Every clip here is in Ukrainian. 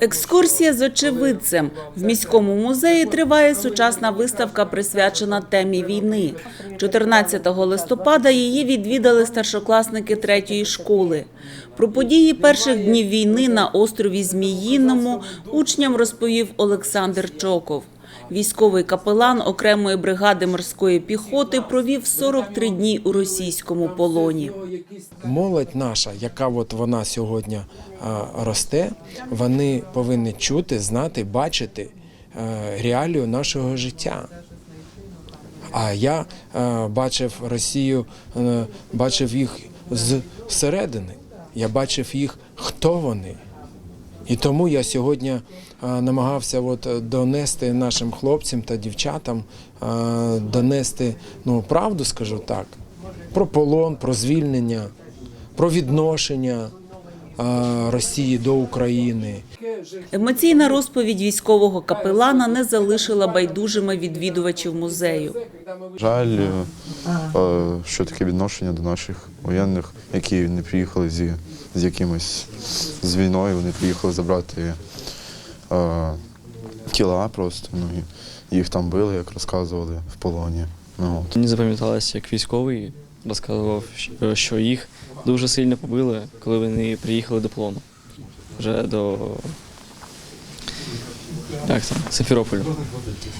Екскурсія з очевидцем. В міському музеї триває сучасна виставка, присвячена темі війни. 14 листопада її відвідали старшокласники третьої школи. Про події перших днів війни на острові Зміїному учням розповів Олександр Чоков. Військовий капелан окремої бригади морської піхоти провів 43 дні у російському полоні. Молодь наша, яка от вона сьогодні росте, вони повинні чути, знати, бачити е, реалію нашого життя. А я е, бачив Росію, е, бачив їх зсередини. Я бачив їх, хто вони. І тому я сьогодні е, намагався от донести нашим хлопцям та дівчатам, е, донести ну, правду, скажу так, про полон, про звільнення, про відношення е, Росії до України. Емоційна розповідь військового капелана не залишила байдужими відвідувачів музею. Жаль, е, що таке відношення до наших воєнних, які не приїхали зі, з якимось з війною, вони приїхали забрати е, тіла просто. Ну, і їх там били, як розказували в полоні. Ну, от. Мені запам'яталося, як військовий розказував, що- що їх дуже сильно побили, коли вони приїхали до полону. Вже до як там, Симферополю.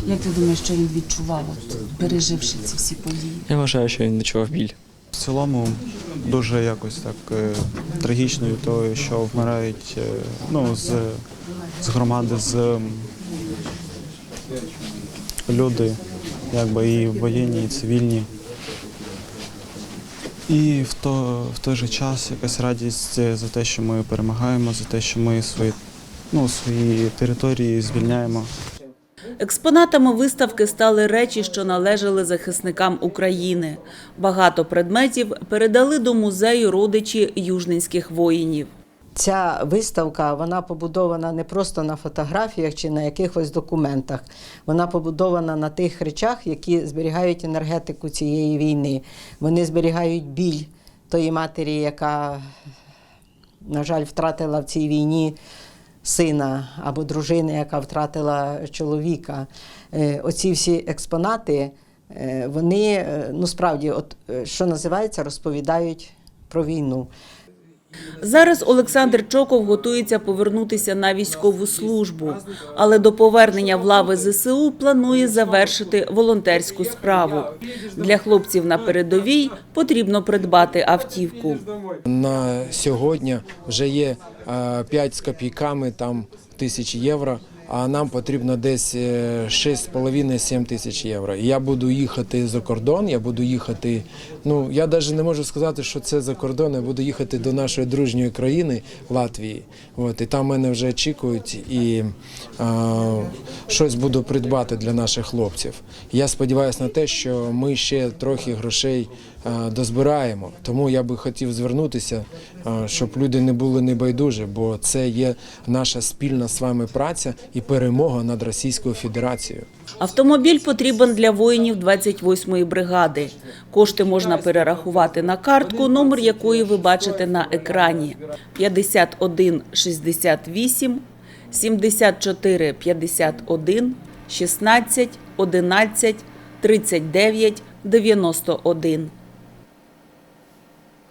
Як ти думаєш, що він відчував, от, переживши ці всі події? Я вважаю, що він відчував біль. В цілому дуже якось так е, трагічно від того, що вмирають е, ну, з, з громади, з люди, якби і воєнні, і цивільні. І в, то, в той же час якась радість е, за те, що ми перемагаємо, за те, що ми свої, ну, свої території звільняємо. Експонатами виставки стали речі, що належали захисникам України. Багато предметів передали до музею родичі южненських воїнів. Ця виставка вона побудована не просто на фотографіях чи на якихось документах. Вона побудована на тих речах, які зберігають енергетику цієї війни. Вони зберігають біль тої матері, яка, на жаль, втратила в цій війні сина або дружини, яка втратила чоловіка. Е, Оці всі експонати, е, вони е, ну справді, от що називається, розповідають про війну. Зараз Олександр Чоков готується повернутися на військову службу, але до повернення в лави ЗСУ планує завершити волонтерську справу. Для хлопців на передовій потрібно придбати автівку. На сьогодні вже є е, 5 з копійками там тисяч євро, а нам потрібно десь е, 6,5-7 тисяч євро. Я буду їхати за кордон, я буду їхати. Ну я навіть не можу сказати, що це за кордон. Я буду їхати до нашої дружньої країни Латвії. От і там мене вже очікують і е, щось буду придбати для наших хлопців. Я сподіваюся на те, що ми ще трохи грошей е, дозбираємо. Тому я би хотів звернутися, е, щоб люди не були небайдужі, бо це є наша спільна з вами праця і перемога над Російською Федерацією. Автомобіль потрібен для воїнів 28-ї бригади. Кошти можна перерахувати на картку, номер якої ви бачите на екрані 51 68 74 51 16 11 39 91.